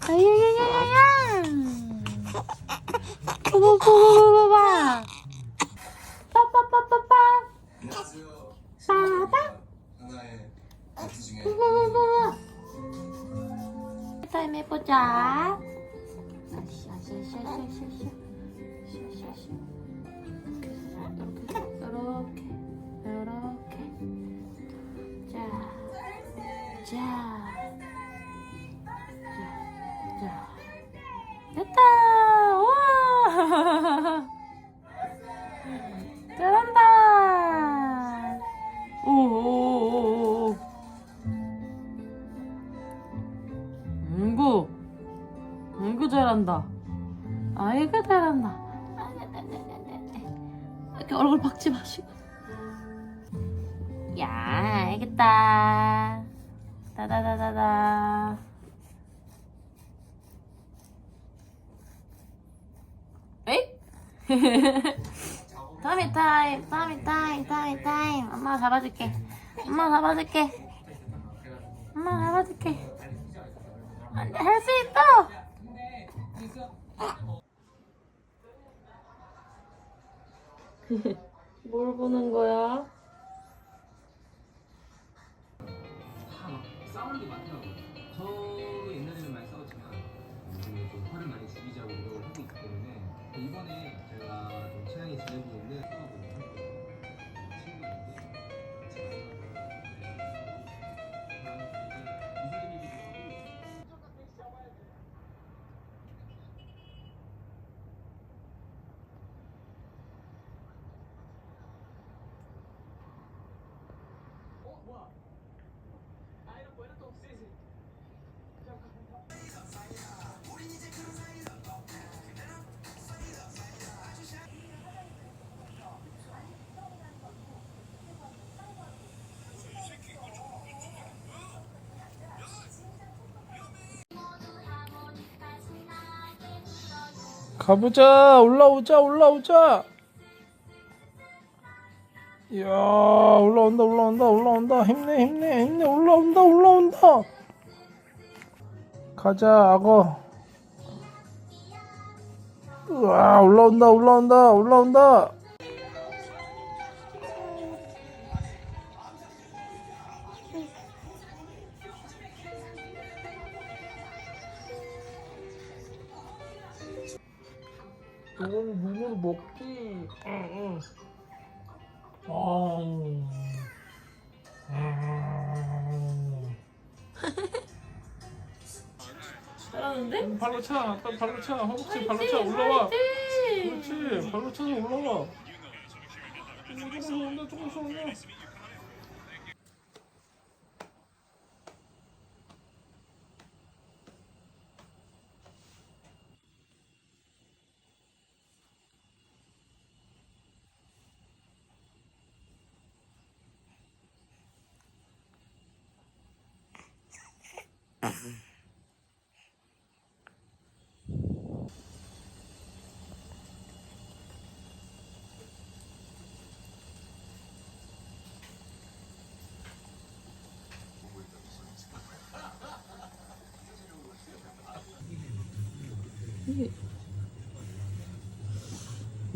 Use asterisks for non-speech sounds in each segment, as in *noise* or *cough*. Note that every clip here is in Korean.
아야야야야야. 뽀뽀뽀뽀뽀뽀. *laughs* 잘한다. 오오오오. 응구. 응구 잘한다. 아이고 잘한다. 이렇게 얼굴 박지 마시고. 야, 알겠다. 다다다다다. 에이? 다음이 타임, 다음이 타임, 다음이 타임. 엄마 잡아줄게. 엄마 잡아줄게. 엄마 잡아줄게. 안돼, 할 수 있어. *laughs* 뭘 보는 거야? 이번에 제가 가보자. 올라오자 올라오자. 이야 올라온다 올라온다 올라온다. 힘내 힘내 힘내. 올라온다 올라온다. 가자 악어. 우와 올라온다 올라온다 올라온다 이건 눈으로 먹지. 응, 응. 아우. 음. 잘하는데? 발로 차, 빨리 발로 차, 허벅지 발로 차, 올라와. 화이팅! 그렇지, 발로 차서 올라와. 조금씩 올라, 조금씩 올라.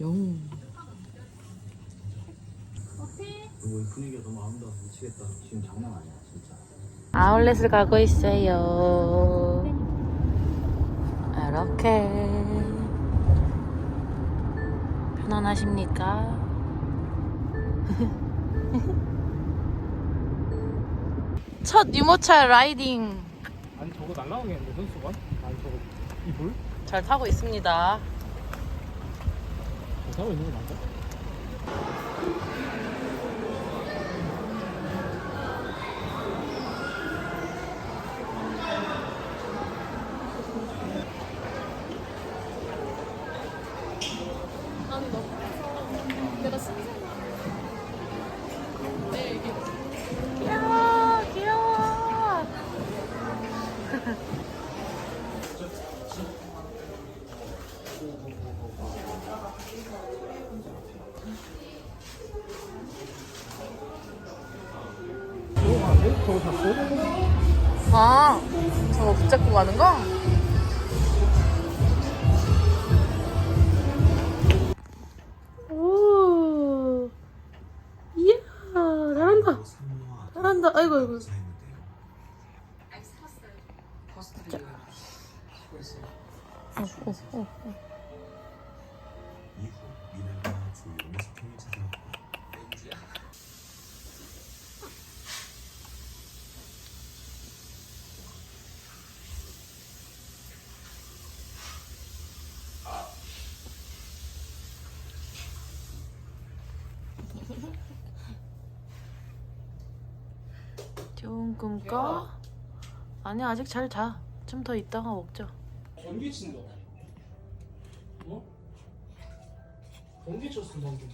영. 오늘 분위기가 너무 아름다워서 미치겠다. 지금 장난 아니야 진짜. 아울렛을 가고 있어요. 이렇게 편안하십니까? *laughs* 첫 유모차 라이딩 아니 저거 날라가겠는데 선수가? 아니 저거 이불? 잘 타고 있습니다. 저 타고 있는 거 맞아? 귀여워, 돼? 저거 샀어? 아, 저거 붙잡고 가는 거? 오, 이야, 잘한다. 잘한다. 아이고, 아이고. 어, 어, 어, 어. 좋은 꿈 꿔? 아니, 아직 잘 자. 좀 더 있다가 먹자. 번개 친다 어? 번개 쳤어 방금